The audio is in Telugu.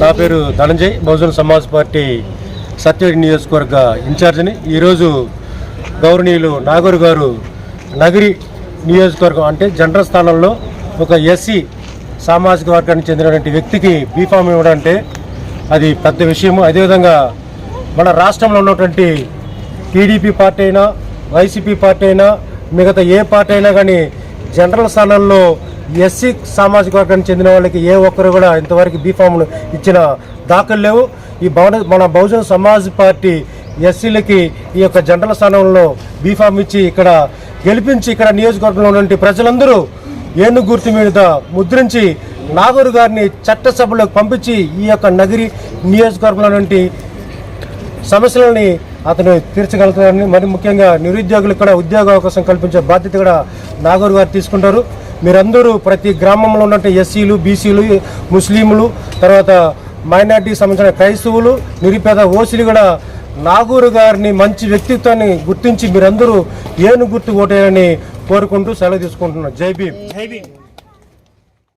నా పేరు ధనంజయ్ బహుజన సమాజ్ పార్టీ సత్యవేడి నియోజకవర్గ ఇన్ఛార్జిని. ఈరోజు గౌరవనీయులు నాగూరు గారు నగరి నియోజకవర్గం అంటే జనరల్ స్థానంలో ఒక ఎస్సీ సామాజిక వర్గానికి చెందినటువంటి వ్యక్తికి బీఫామ్ ఇవ్వడం అంటే అది పెద్ద విషయము. అదేవిధంగా మన రాష్ట్రంలో ఉన్నటువంటి టీడీపీ పార్టీ అయినా వైసీపీ పార్టీ అయినా మిగతా ఏ పార్టీ అయినా కానీ జనరల్ స్థానంలో ఎస్సీ సామాజిక వర్గానికి చెందిన వాళ్ళకి ఏ ఒక్కరు కూడా ఇంతవరకు బీఫామ్లు ఇచ్చిన దాఖలు లేవు. ఈ భవన మన బహుజన సమాజ్ పార్టీ ఎస్సీలకి ఈ యొక్క జనరల్ స్థానంలో బీఫామ్ ఇచ్చి ఇక్కడ గెలిపించి ఇక్కడ నియోజకవర్గంలో ఉన్నటువంటి ప్రజలందరూ ఏను గుర్తు మీద ముద్రించి నాగూరు గారిని చట్టసభలోకి పంపించి ఈ యొక్క నగరి నియోజకవర్గంలో నుండి సమస్యలని అతను తీర్చగలుగుతారని మరి ముఖ్యంగా నిరుద్యోగులకు కూడా ఉద్యోగ అవకాశం కల్పించే బాధ్యత కూడా నాగూరు గారు తీసుకుంటారు. మీరందరూ ప్రతి గ్రామంలో ఉన్నట్టు ఎస్సీలు బీసీలు ముస్లింలు తర్వాత మైనార్టీకి సంబంధించిన క్రైస్తవులు నిరుపేద ఓసీలు కూడా నాగూరు గారిని మంచి వ్యక్తిత్వాన్ని గుర్తించి మీరందరూ ఏను గుర్తు ఓటేయాలని కోరుకుంటూ సెలవు తీసుకుంటున్నాను జై భీమ్. జై భీమ్.